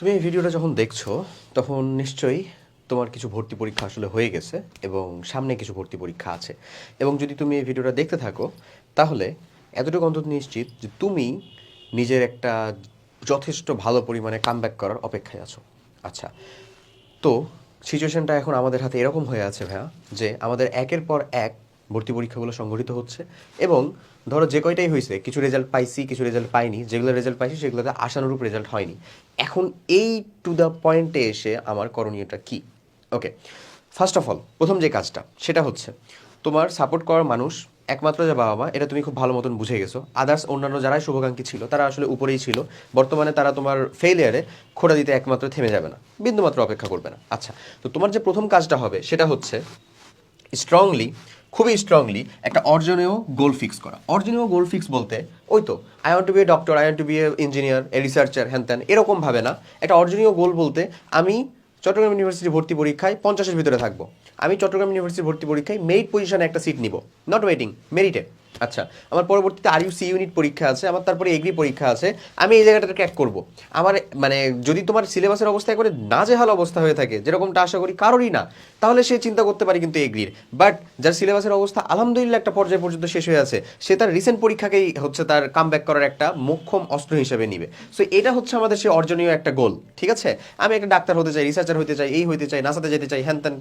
তুমি এই ভিডিওটা যখন দেখছ, তখন নিশ্চয়ই তোমার কিছু ভর্তি পরীক্ষা আসলে হয়ে গেছে এবং সামনে কিছু ভর্তি পরীক্ষা আছে। এবং যদি তুমি এই ভিডিওটা দেখতে থাকো, তাহলে এতটুকু অন্তত নিশ্চিত যে তুমি নিজের একটা যথেষ্ট ভালো পরিমাণে কামব্যাক করার অপেক্ষায় আছো। আচ্ছা তো সিচুয়েশনটা এখন আমাদের হাতে এরকম হয়ে আছে ভাইয়া, যে আমাদের একের পর এক ভর্তি পরীক্ষাগুলো সংগঠিত হচ্ছে। এবং ধরো যে কয়টাই হয়েছে, কিছু রেজাল্ট পাইছি, কিছু রেজাল্ট পাইনি, যেগুলো রেজাল্ট পাইছি, সেগুলোতে আশানুরূপ রেজাল্ট হয়নি। এখন এই টু দ্য পয়েন্টে এসে আমার করণীয়টা কি? ওকে ফার্স্ট অফ অল প্রথম যে কাজটা, সেটা হচ্ছে তোমার সাপোর্ট করার মানুষ, একমাত্র যে বাবা মা এটা তুমি খুব ভালো মতন বুঝে গেছো। আদার্স অন্যান্য যারাই শুভাকাঙ্ক্ষী ছিল, তারা আসলে উপরেই ছিল। বর্তমানে তারা তোমার ফেলিয়ারে খোড়া দিতে একমাত্র থেমে যাবে না, বিন্দুমাত্র অপেক্ষা করবে না। আচ্ছা তো তোমার যে প্রথম কাজটা হবে, সেটা হচ্ছে স্ট্রংলি খুবই স্ট্রংলি একটা অর্জনীয় গোল ফিক্স করা। অর্জনীয় গোল ফিক্স বলতে, ওই তো I want to be a doctor I want to be a engineer a researcher হ্যান ত্যান এরকমভাবে না। একটা অর্জনীয় গোল বলতে, আমি চট্টগ্রাম ইউনিভার্সিটি ভর্তি পরীক্ষায় পঞ্চাশের ভিতরে থাকব। আমি চট্টগ্রাম ইউনিভার্সিটি ভর্তি পরীক্ষায় মেরিট পজিশনে একটা সিট নিব। নট ওয়েটিং মেরিটে আচ্ছা আমার পরবর্তীতে আর ইউ সি ইউনিট পরীক্ষা আছে, আমার তারপরে এগ্রি পরীক্ষা আছে, আমি এই জায়গাটা ক্র্যাক করব। আমার মানে যদি তোমার সিলেবাসের অবস্থা করে নাজেহাল অবস্থা হয়ে থাকে, যেরকমটা আশা করি কারোরই না, তাহলে সে চিন্তা করতে পারে কিন্তু এগ্রির বাট যার সিলেবাসের অবস্থা আলহামদুলিল্লাহ একটা পর্যায় পর্যন্ত শেষ হয়ে আছে, সে তার রিসেন্ট পরীক্ষাকেই হচ্ছে তার কাম করার একটা মোক্ষম অস্ত্র হিসেবে নিবে। সো এটা হচ্ছে আমাদের সে অর্জনীয় একটা গোল ঠিক আছে? আমি একটা ডাক্তার হতে চাই রিসার্চার হতে চাই, এই হতে চাই নাসাতে যেতে চাই, হ্যান ত্যান।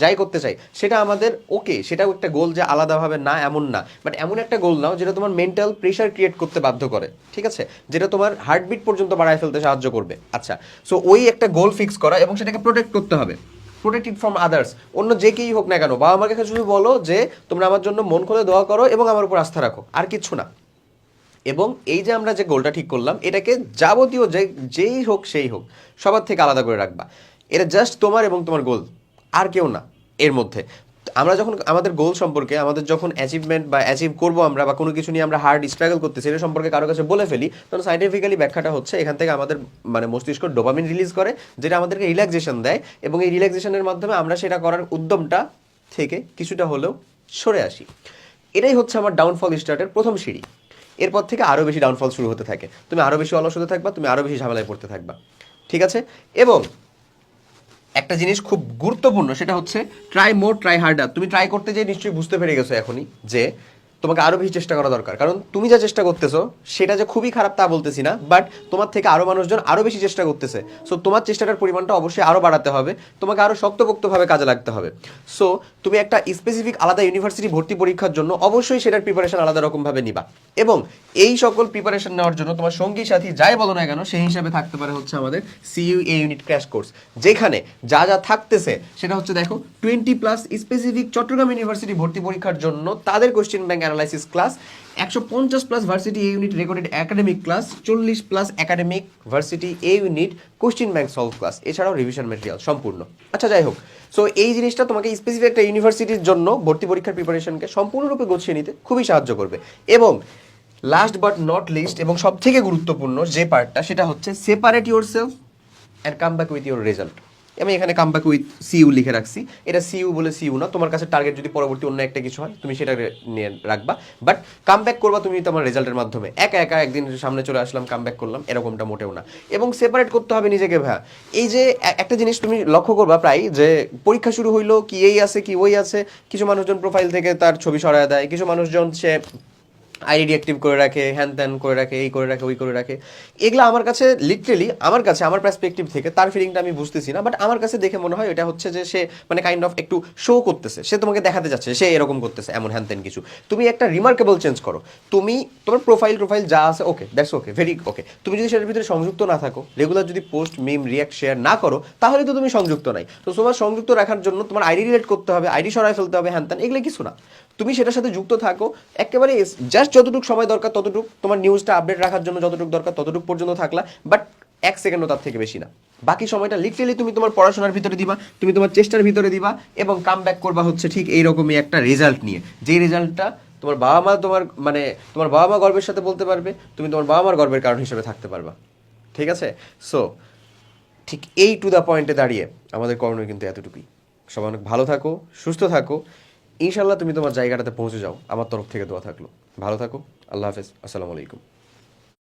যাই করতে চাই, সেটা আমাদের ওকে সেটাও একটা গোল যে আলাদাভাবে না, এমন না। বাট এমন একটা গোল নাও যেটা তোমার মেন্টাল প্রেশার ক্রিয়েট করতে বাধ্য করে, ঠিক আছে? যেটা তোমার হার্টবিট পর্যন্ত বাড়ায় ফেলতে সাহায্য করবে। আচ্ছা সো ওই একটা গোল ফিক্স করা এবং সেটাকে প্রোটেক্ট করতে হবে। প্রোটেক্টেড ফ্রম আদার্স অন্য যে কেই হোক না কেন, বাবা মার কাছে শুধু বলো যে, তোমরা আমার জন্য মন খুলে দোয়া করো এবং আমার উপর আস্থা রাখো, আর কিচ্ছু না। এবং এই যে আমরা যে গোলটা ঠিক করলাম, এটাকে যাবতীয় যে, যেই হোক, সেই হোক, সবার থেকে আলাদা করে রাখবা। এটা জাস্ট তোমার এবং তোমার গোল আর কেউ না এর মধ্যে। আমরা যখন আমাদের গোল সম্পর্কে, আমাদের যখন অ্যাচিভমেন্ট বা অ্যাচিভ করব আমরা বা কোনো কিছু নিয়ে আমরা হার্ড স্ট্রাগল করতেছি, এটা সম্পর্কে কারও কাছে বলে ফেলি, তখন সাইন্টিফিক্যালি ব্যাখ্যাটা হচ্ছে এখান থেকে আমাদের মানে মস্তিষ্ক ডোপামিন রিলিজ করে, যেটা আমাদেরকে রিল্যাক্সেশন দেয় এবং এই রিল্যাক্সেশনের মাধ্যমে আমরা সেটা করার উদ্যমটা থেকে কিছুটা হলেও সরে আসি। এটাই হচ্ছে আমার ডাউনফল স্টার্টের প্রথম সিঁড়ি। এরপর থেকে আরও বেশি ডাউনফল শুরু হতে থাকে। তুমি আরও বেশি অলস হতে থাকবা, তুমি আরও বেশি ঝামেলায় পড়তে থাকবা। ঠিক আছে? এবং একটা জিনিস খুব গুরুত্বপূর্ণ, সেটা হচ্ছে ট্রাই মোর ট্রাই হার্ডার তুমি ট্রাই করতে যেয়ে নিশ্চয়ই বুঝতে পেরে গেছো এখনই যে তোমাকে আরও বেশি চেষ্টা করা দরকার। কারণ তুমি যা চেষ্টা করতেছো, সেটা যে খুবই খারাপ তা বলতেছি না বাট তোমার থেকে আরও মানুষজন আরও বেশি চেষ্টা করতেছে। সো তোমার চেষ্টাটার পরিমাণটা অবশ্যই আরও বাড়াতে হবে, তোমাকে আরও শক্তপোক্তভাবে কাজে লাগতে হবে। সো তুমি একটা স্পেসিফিক আলাদা ইউনিভার্সিটি ভর্তি পরীক্ষার জন্য অবশ্যই সেটার প্রিপারেশন আলাদা রকমভাবে নিবা। এবং এই সকল প্রিপারেশন নেওয়ার জন্য তোমার সঙ্গী সাথী যাই বলো না কেন, সেই হিসাবে থাকতে পারে হচ্ছে আমাদের CU A unit crash course যেখানে যা যা থাকতেছে, সেটা হচ্ছে দেখো twenty plus specific Chattogram university ভর্তি পরীক্ষার জন্য তাদের কোশ্চেন ব্যাংক অ্যানালাইসিস ক্লাস একশো পঞ্চাশ plus varsity A unit recorded academic class চল্লিশ plus academic varsity A unit question bank solve class এছাড়াও রিভিশন ম্যাটেরিয়াল সম্পূর্ণ। আচ্ছা যাই হোক সো এই জিনিসটা তোমাকে স্পেসিফিক একটা ইউনিভার্সিটির জন্য ভর্তি পরীক্ষার প্রিপারেশনকে সম্পূর্ণরূপে গুছিয়ে নিতে খুবই সাহায্য করবে। এবং লাস্ট বাট নট লিস্ট এবং সব থেকে গুরুত্বপূর্ণ যে পার্টটা সেটা হচ্ছে separate yourself and come back with your result আমি এখানে কাম ব্যাক উইথ সিইউ লিখে রাখছি। এটা সিইউ বলে সিইউ না, তোমার কাছে টার্গেট যদি পরবর্তী অন্য একটা কিছু হয়, তুমি সেটা নিয়ে রাখবা। বাট কাম ব্যাক করবা তুমি তোমার রেজাল্টের মাধ্যমে। একা একা একদিন সামনে চলে আসলাম কাম ব্যাক করলাম, এরকমটা মোটেও না। এবং সেপারেট করতে হবে নিজেকে ভাইয়া। এই যে একটা জিনিস তুমি লক্ষ্য করবা প্রায় যে পরীক্ষা শুরু হইল, কি এই আছে, কি ওই আছে। কিছু মানুষজন প্রোফাইল থেকে তার ছবি সরায় দেয়, কিছু মানুষজন সে আইডি অ্যাক্টিভ করে রাখে, হ্যান ত্যান করে রাখে, এই করে রাখে, ওই করে রাখে। এগুলো আমার কাছে লিটারেলি আমার কাছে, আমার পার্সপেক্টিভ থেকে, তার ফিলিংটা আমি বুঝতেছি না বাট আমার কাছে দেখে মনে হয় এটা হচ্ছে যে সে মানে কাইন্ড অফ একটু শো করতেছে, সে তোমাকে দেখাতে যাচ্ছে, সে এরকম করতেছে, এমন হ্যান ত্যান কিছু। তুমি একটা রিমার্কেবল চেঞ্জ করো। তুমি, তোমার প্রোফাইল প্রোফাইল যা আছে ওকে দ্যাটস ওকে ভেরি ওকে তুমি যদি সেটার ভিতরে সংযুক্ত না থাকো রেগুলার যদি পোস্ট মিম রিয়াক্ট শেয়ার না করো, তাহলে তো তুমি সংযুক্ত নাই। তো তোমার সংযুক্ত রাখার জন্য তোমার আইডি রিলেট করতে হবে আইডি সরাই ফেলতে হবে, হ্যান ত্যান, এগুলো কিছু না। তুমি সেটার সাথে যুক্ত থাকো। একেবারে জাস্ট যতটুকু সময় দরকার ততটুকু তোমার নিউজটা আপডেট রাখার জন্য যতটুকু দরকার ততটুকু পর্যন্ত থাকলা বাট এক সেকেন্ডও তার থেকে বেশি না। বাকি সময়টা লিটারেলি তুমি তোমার পড়াশোনার ভিতরে দিবা, তুমি তোমার চেষ্টার ভিতরে দিবা এবং কাম ব্যাক করবা হচ্ছে ঠিক এইরকমই একটা রেজাল্ট নিয়ে। যেই রেজাল্টটা তোমার বাবা মা তোমার মানে তোমার বাবা মা গর্বের সাথে বলতে পারবে, তুমি তোমার বাবা মার গর্বের কারণ হিসেবে থাকতে পারবা। ঠিক আছে? সো ঠিক এই টু দ্য পয়েন্টে দাঁড়িয়ে আমাদের করণীয় কিন্তু এতটুকুই। সবাই অনেক ভালো থাকো, সুস্থ থাকো ইনশাল্লাহ তুমি তোমার জায়গাটাতে পৌঁছে যাও। আমার তরফ থেকে দোয়া থাকল। ভালো থাকো। আল্লাহ হাফেজ। আসসালামু আলাইকুম।